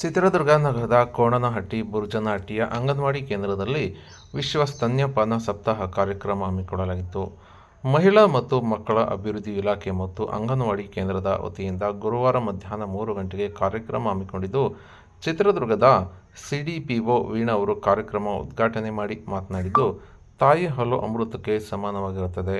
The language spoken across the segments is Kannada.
ಚಿತ್ರದುರ್ಗ ನಗರದ ಕೋಣನಹಟ್ಟಿ, ಬುರ್ಜನಹಟ್ಟಿಯ ಅಂಗನವಾಡಿ ಕೇಂದ್ರದಲ್ಲಿ ವಿಶ್ವ ಸ್ತನ್ಯಪಾನ ಸಪ್ತಾಹ ಕಾರ್ಯಕ್ರಮ ಹಮ್ಮಿಕೊಳ್ಳಲಾಗಿತ್ತು. ಮಹಿಳಾ ಮತ್ತು ಮಕ್ಕಳ ಅಭಿವೃದ್ಧಿ ಇಲಾಖೆ ಮತ್ತು ಅಂಗನವಾಡಿ ಕೇಂದ್ರದ ವತಿಯಿಂದ ಗುರುವಾರ ಮಧ್ಯಾಹ್ನ ಮೂರು ಗಂಟೆಗೆ ಕಾರ್ಯಕ್ರಮ ಹಮ್ಮಿಕೊಂಡಿದ್ದು, ಚಿತ್ರದುರ್ಗದ ಸಿಡಿಪಿಒ ವೀಣಾ ಅವರು ಕಾರ್ಯಕ್ರಮ ಉದ್ಘಾಟನೆ ಮಾಡಿ ಮಾತನಾಡಿದ್ದು, ತಾಯಿ ಹಲೋ ಅಮೃತಕ್ಕೆ ಸಮಾನವಾಗಿರುತ್ತದೆ.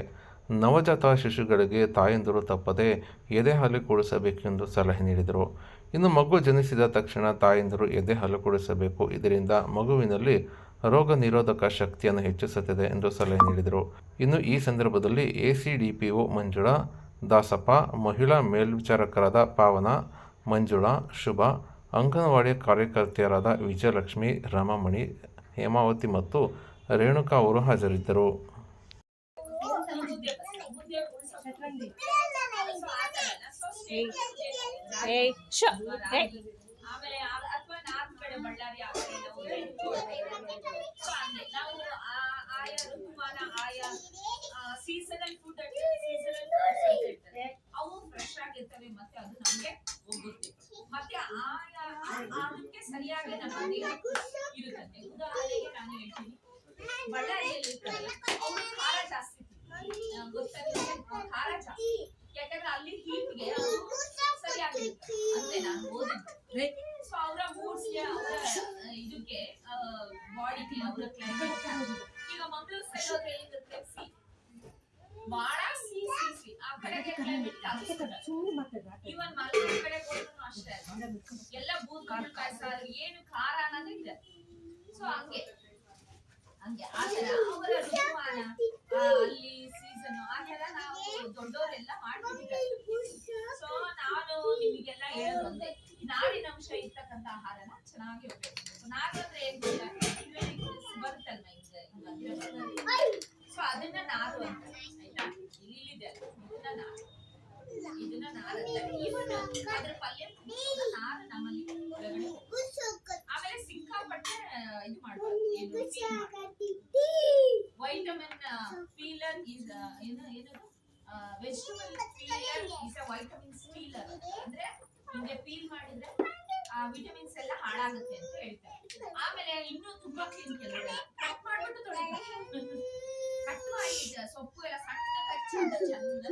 ನವಜಾತ ಶಿಶುಗಳಿಗೆ ತಾಯಂದಿರು ತಪ್ಪದೆ ಎದೆ ಹಾಲು ಕುಡಿಸಬೇಕೆಂದು ಸಲಹೆ ನೀಡಿದರು. ಇನ್ನು ಮಗು ಜನಿಸಿದ ತಕ್ಷಣ ತಾಯಂದಿರು ಎದೆ ಹಾಲು ಕುಡಿಸಬೇಕು. ಇದರಿಂದ ಮಗುವಿನಲ್ಲಿ ರೋಗ ನಿರೋಧಕ ಶಕ್ತಿಯನ್ನು ಹೆಚ್ಚಿಸುತ್ತದೆ ಎಂದು ಸಲಹೆ ನೀಡಿದರು. ಇನ್ನು ಈ ಸಂದರ್ಭದಲ್ಲಿ ಎಸಿಡಿಪಿಒ ಮಂಜುಳಾ, ದಾಸಪ್ಪ, ಮಹಿಳಾ ಮೇಲ್ವಿಚಾರಕರಾದ ಪಾವನ, ಮಂಜುಳಾ, ಶುಭ, ಅಂಗನವಾಡಿ ಕಾರ್ಯಕರ್ತೆಯರಾದ ವಿಜಯಲಕ್ಷ್ಮಿ, ರಮಾಮಣಿ, ಹೇಮಾವತಿ ಮತ್ತು ರೇಣುಕಾ ಅವರು ಹಾಜರಿದ್ದರು. ಸೀಸನಲ್ ಫುಡ್ ಸೀಸನಲ್ ಅವು ಫ್ರೆಶ್ ಆಗಿರ್ತವೆ ಮತ್ತೆ ಅದು ನಮಗೆ ಹೋಗುತ್ತೆ ಮತ್ತೆ ಆಯಾ ಅದಕ್ಕೆ ಸರಿಯಾಗಿ ನಮ್ಮ ದೇಹಕ್ಕೆ ಇರುತ್ತದೆ ಉದಾಹರಣೆಗೆ ನಾನು ಹೇಳ್ತೀನಿ. ಬಳ್ಳಾರಿಯಲ್ಲಿ ಇರ್ತಾರಲ್ಲ ಅವರು ಖಾರ ಜಾಸ್ತಿ ತಿಂತಾರೆ. ಆ, ಗೊತ್ತಲ್ಲ ಖಾರ ಜಾಸ್ತಿ ಯಾಕಂದ್ರೆ ಅಲ್ಲಿ ಹೀಟ್ಗೆ ಅದು ಸರಿಯಾಗಿರುತ್ತೆ ಅಂತೆ ನಾನು ಓದಿದ್ದೆ ಸೊ ಅವರ ಅವರ ಇದಕ್ಕೆ ಬಾಡಿ ಈಗ ಮಂಗಳೂರು ಸೈಡ್ ಹೋದ್ರೆ ಏನಿರುತ್ತೆ ಸಿ ಬಹಳ ಸಿ ಸಿ ಸಿ ಆ ಕಡೆಗೆ ಕ್ಲೈಮೇಟ್ ಇವನ್ ಮಲೆನಾಡು ಕಡೆ ಹೋದ್ರು ಅಷ್ಟೇ. ಎಲ್ಲ ಬೂದ್ ಕಾಯಿ ಸಾರು ಏನು ಖಾರ ಅನ್ನೋದು ಇದೆ ಸೊ ಹಂಗೆ. ಹಂಗೆ. ಆತರ ಅವರ ಋತುಮಾನ ಅಲ್ಲಿ ಸೀಸನ್ ಆತರ ತರ ನಾವು ದೊಡ್ಡವರೆಲ್ಲ ಮಾಡ್ತಿದ್ದೀವಿ ಸೊ ನಾನು ನಿಮಗೆಲ್ಲ ಹೇಳೋದು ನಾರಿನ ಅಂಶ ಇರ್ತಕ್ಕಂಥ ಆಹಾರನ ಚೆನ್ನಾಗಿ ಉಪಯೋಗಿಸ್ಬೇಕು ನಾರು ಅಂದ್ರೆ ಏನ್ ಗೊತ್ತಾ? ಬರುತ್ತಲ್ವ ಸೊ ಅದನ್ನ ನಾರು ಅಂತ. ಆಯ್ತಾ? ಇಲ್ಲಿ ಇಲ್ಲಿದೆ. ಇದನ್ನ ನಾರು. ಇದನ್ನ ನಾರು ಅಂತಾರೆ ಇವನ್ ಅದ್ರ ಪಲ್ಯ ನಾರು ನಮ್ಮಲ್ಲಿ ಒಳಗಡೆ. ಆಮೇಲೆ ಸಿಕ್ಕಾಪಟ್ಟೆ ಇದು ಮಾಡ್ಬೋದು. ವೈಟಮಿನ್ ಪೀಲರ್ ಇಸ್ ಏನು ಏನದು? Vegetable peeler is a vitamin stealer ಅಂದ್ರೆ ಹಿಂಗೆ ಪೀಲ್ ಮಾಡಿದ್ರೆ ವಿಟಮಿನ್ಸ್ ಎಲ್ಲ ಹಾಳಾಗುತ್ತೆ ಅಂತ ಹೇಳ್ತಾರೆ. ಆಮೇಲೆ ಇನ್ನೂ ತುಂಬಾ ಕ್ಲೀನ್ ಕಟ್ ಮಾಡ್ಬಿಟ್ಟು ತೊಳಿತಾರೆ. ಕಟ್ ಮಾಡಿ ಸೊಪ್ಪು ಎಲ್ಲ ಸಣ್ಣ ಕಚ್ಚಿ ಚಂದ